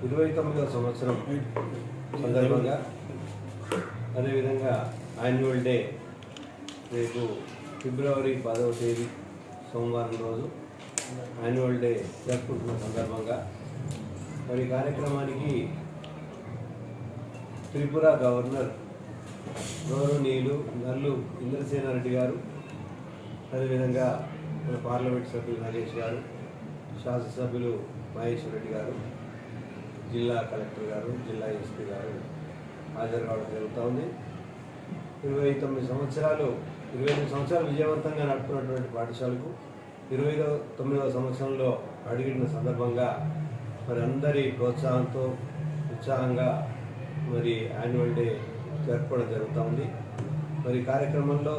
ఇరవై తొమ్మిదవ సంవత్సరం సందర్భంగా అదేవిధంగా యాన్యువల్ డే రేపు ఫిబ్రవరి పదవ తేదీ సోమవారం రోజు యాన్యువల్ డే జరుపుకుంటున్న సందర్భంగా మరి కార్యక్రమానికి త్రిపుర గవర్నర్ గౌరవనీయులు నల్లు ఇంద్రసేనారెడ్డి గారు అదేవిధంగా మన పార్లమెంట్ సభ్యులు నరేష్ గారు శాసనసభ్యులు మహేశ్వర్ రెడ్డి గారు జిల్లా కలెక్టర్ గారు జిల్లా ఎస్పీ గారు హాజరు కావడం జరుగుతూ ఉంది ఇరవై తొమ్మిది సంవత్సరాలు ఇరవై ఎనిమిది సంవత్సరాలు విజయవంతంగా నడుపుకున్నటువంటి పాఠశాలకు ఇరవై తొమ్మిదవ సంవత్సరంలో అడిగిన సందర్భంగా మరి అందరి ప్రోత్సాహంతో ఉత్సాహంగా మరి యాన్యువల్ డే జరుపుకోవడం జరుగుతూ ఉంది మరి కార్యక్రమంలో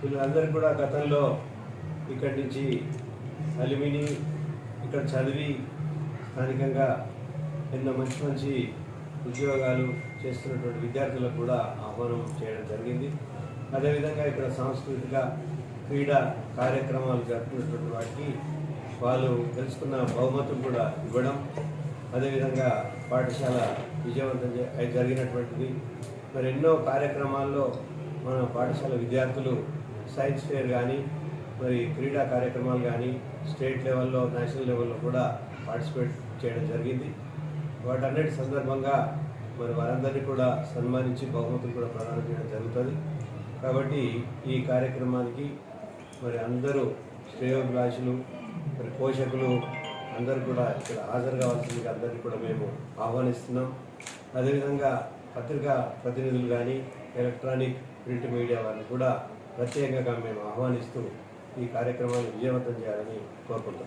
వీళ్ళందరూ కూడా గతంలో ఇక్కడి నుంచి అలిమిని ఇక్కడ చదివి స్థానికంగా ఎన్నో మంచి మంచి ఉద్యోగాలు చేస్తున్నటువంటి విద్యార్థులకు కూడా ఆహ్వానం చేయడం జరిగింది. అదేవిధంగా ఇక్కడ సాంస్కృతిక క్రీడా కార్యక్రమాలు జరుపుకున్నటువంటి వాటికి వాళ్ళు గెలుచుకున్న బహుమతులు కూడా ఇవ్వడం అదేవిధంగా పాఠశాల విజయవంతం జరిగినటువంటిది. మరి ఎన్నో కార్యక్రమాల్లో మన పాఠశాల విద్యార్థులు సైన్స్ ఫేర్ కానీ మరి క్రీడా కార్యక్రమాలు కానీ స్టేట్ లెవెల్లో నేషనల్ లెవెల్లో కూడా పార్టిసిపేట్ చేయడం జరిగింది. వాటన్నిటి సందర్భంగా మరి వారందరినీ కూడా సన్మానించి బహుమతులు కూడా ప్రదానం చేయడం జరుగుతుంది. కాబట్టి ఈ కార్యక్రమానికి మరి అందరూ శ్రేయోభిలాషులు మరి పోషకులు అందరూ కూడా ఇక్కడ హాజరు కావాల్సిందిగా అందరినీ కూడా మేము ఆహ్వానిస్తున్నాం. అదేవిధంగా పత్రికా ప్రతినిధులు కానీ ఎలక్ట్రానిక్ ప్రింట్ మీడియా వారిని కూడా ప్రత్యేకంగా మేము ఆహ్వానిస్తూ ఈ కార్యక్రమాన్ని విజయవంతం చేయాలని కోరుకుంటున్నాం.